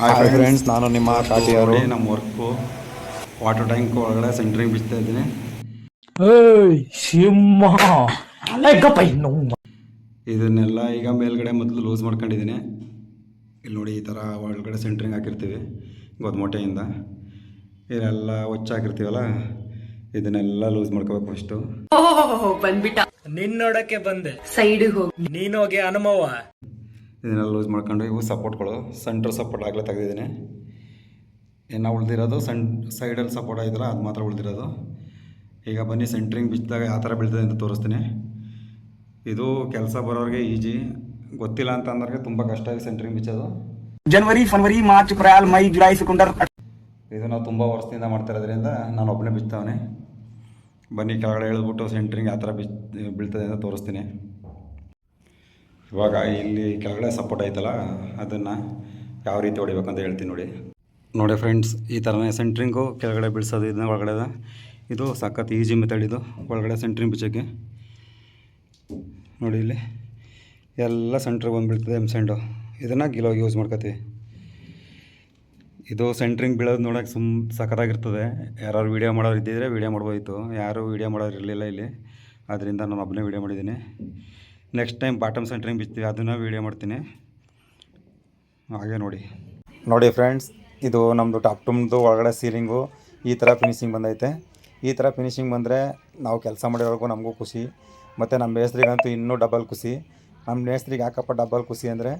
Hi friends ನಾನು ನಿಮ್ಮ ಕಾಟಿಯವರು ಅವರು. ನಮ್ಮ ವರ್ಕು ವಾಟರ್ ಟ್ಯಾಂಕ್ ಒಳಗಡೆ ಸೆಂಟ್ರಿಂಗ್ ಬಿಚ್ತಾ ಇದ್ದೀನಿ. ಏಯ್ ಸಿಂಹ. ಅಲೆಗಪ್ಪ ಇನ್ನು. ಇದನ್ನೆಲ್ಲ ಈಗ ಮೇಲ್ಗಡೆ ಮೊದಲು ಲೂಸ್ ಮಾಡ್ಕೊಂಡಿದ್ದೀನಿ. ಇಲ್ಲಿ ನೋಡಿ ಈ ಥರ ಒಳಗಡೆ ಸೆಂಟ್ರಿಂಗ್ ಹಾಕಿರ್ತೀವಿ ಗೊದ್ಮೊಟ್ಟೆಯಿಂದ ಇದೆಲ್ಲ ಹೊಚ್ಚಾಕಿರ್ತೀವಲ್ಲ ಇದನ್ನೆಲ್ಲ ಲೂಸ್ ಮಾಡ್ಕೋಬೇಕು ಫಸ್ಟು ಬಂದ್ಬಿಟ್ಟ. ನಿನ್ನೋಡಕ್ಕೆ ಬಂದೆ. ಸೈಡ್ ಹೋಗಿ. ನೀನೋಗೆ ಅನುಭವ. ಇದನ್ನೆಲ್ಲ ಲೂಸ್ ಮಾಡ್ಕೊಂಡು ಇವು ಸಪೋರ್ಟ್ಗಳು ಸೆಂಟ್ರ್ ಸಪೋರ್ಟ್ ಆಗಲೇ ತೆಗೆದಿದ್ದೀನಿ. ಇನ್ನು ಉಳಿದಿರೋದು? ಸೆಂಟ್ ಸೈಡಲ್ಲಿ ಸಪೋರ್ಟ್ ಆಗಿದ್ರೆ ಅದು ಮಾತ್ರ ಉಳಿದಿರೋದು. ಈಗ ಬನ್ನಿ ಸೆಂಟ್ರಿಂಗ್ ಬಿಚ್ಚಿದಾಗ ಯಾವ ಥರ ಬೀಳ್ತದೆ ಅಂತ ತೋರಿಸ್ತೀನಿ. ಇದು ಕೆಲಸ ಬರೋರಿಗೆ ಈಜಿ ಗೊತ್ತಿಲ್ಲ ಅಂತ ಅಂದ್ರೆ ತುಂಬ ಕಷ್ಟ ಆಗಿ centring ಬಿಚ್ಚೋದು January February March April May July ಸೆಕೆಂಡರ್ ಇದು ನಾವು ತುಂಬ ವರ್ಷದಿಂದ ಮಾಡ್ತಾ ಇರೋದ್ರಿಂದ ನಾನು ಒಬ್ಬನೇ ಬಿಚ್ತಾವನೆ. ಬನ್ನಿ ಕೆಳಗಡೆ ಹೇಳ್ಬಿಟ್ಟು ಸೆಂಟ್ರಿಂಗ್ ಯಾವ ಥರ ಬಿಚ್ ಬೀಳ್ತದೆ ಅಂತ ತೋರಿಸ್ತೀನಿ. ಇವಾಗ ಇಲ್ಲಿ ಕೆಳಗಡೆ ಸಪೋರ್ಟ್ ಐತಲ್ಲ ಅದನ್ನು ಯಾವ ರೀತಿ ಹೊಡಿಬೇಕಂತ ಹೇಳ್ತೀನಿ ನೋಡಿ. ನೋಡಿ ಫ್ರೆಂಡ್ಸ್ ಈ ಥರನೇ ಸೆಂಟ್ರಿಂಗು ಕೆಳಗಡೆ ಬಿಡಿಸೋದು ಇದನ್ನ ಒಳಗಡೆ ಇದು ಸಖತ್ ಈಜಿ ಮೆಥಡ್ ಇದು. ಒಳಗಡೆ ಸೆಂಟ್ರಿಂಗ್ ಬಿಚ್ಚೋಕ್ಕೆ ನೋಡಿ ಇಲ್ಲಿ. ಎಲ್ಲ ಸೆಂಟ್ರಿಗೆ ಬಂದುಬಿಡ್ತದೆ ಎಂ ಸೆಂಡು ಇದನ್ನು ಗಿಲೋಗಿ ಯೂಸ್ ಮಾಡ್ಕೋತೀವಿ. ಇದು ಸೆಂಟ್ರಿಂಗ್ ಬೀಳೋದು ನೋಡೋಕೆ ಸುಮ್ ಸಖತ್ತಾಗಿರ್ತದೆ. ಯಾರು ವೀಡಿಯೋ ಮಾಡೋರು ಇದ್ದಿದ್ರೆ ವೀಡಿಯೋ ಮಾಡ್ಬೋದಿತ್ತು. ಯಾರು ವೀಡಿಯೋ ಮಾಡೋರು ಇರಲಿಲ್ಲ ಇಲ್ಲಿ. ಆದ್ದರಿಂದ ನಾನು ಒಬ್ಬನೇ ವೀಡಿಯೋ ಮಾಡಿದ್ದೀನಿ. ನೆಕ್ಸ್ಟ್ ಟೈಮ್ ಬಾಟಮ್ ಸೆಂಟ್ರಿಂಗ್ ಬಿಚ್ತೀವಿ, ಅದನ್ನು ವೀಡಿಯೋ ಮಾಡ್ತೀನಿ. ಹಾಗೆ ನೋಡಿ. ನೋಡಿ ಫ್ರೆಂಡ್ಸ್ ಇದು ನಮ್ಮದು ಟಾಪ್ ಟುಮ್ದು ಒಳಗಡೆ ಸೀಲಿಂಗು ಈ ಥರ ಫಿನಿಶಿಂಗ್ ಬಂದೈತೆ. ಈ ಥರ ಫಿನಿಶಿಂಗ್ ಬಂದರೆ ನಾವು ಕೆಲಸ ಮಾಡಿರೋರ್ಗೂ ನಮಗೂ ಖುಷಿ. ಮತ್ತು ನಮ್ಮ ಮೇಸ್ತ್ರಿಗಂತೂ ಇನ್ನೂ ಡಬಲ್ ಖುಷಿ. ನಮ್ಮ ಮೇಸ್ತ್ರಿಗೆ ಯಾಕಪ್ಪ ಡಬಲ್ ಖುಷಿ ಅಂದರೆ,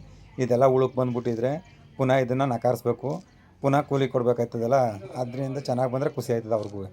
ಇದೆಲ್ಲ ಉಳುಕ್ ಬಂದುಬಿಟ್ಟಿದ್ರೆ ಪುನಃ ಇದನ್ನು ನಕಾರಿಸ್ಬೇಕು. ಪುನಃ ಕೂಲಿ ಕೊಡಬೇಕಾಯ್ತದಲ್ಲ, ಅದರಿಂದ ಚೆನ್ನಾಗಿ ಬಂದರೆ ಖುಷಿ ಆಯ್ತದೆ ಅವ್ರಿಗೂ.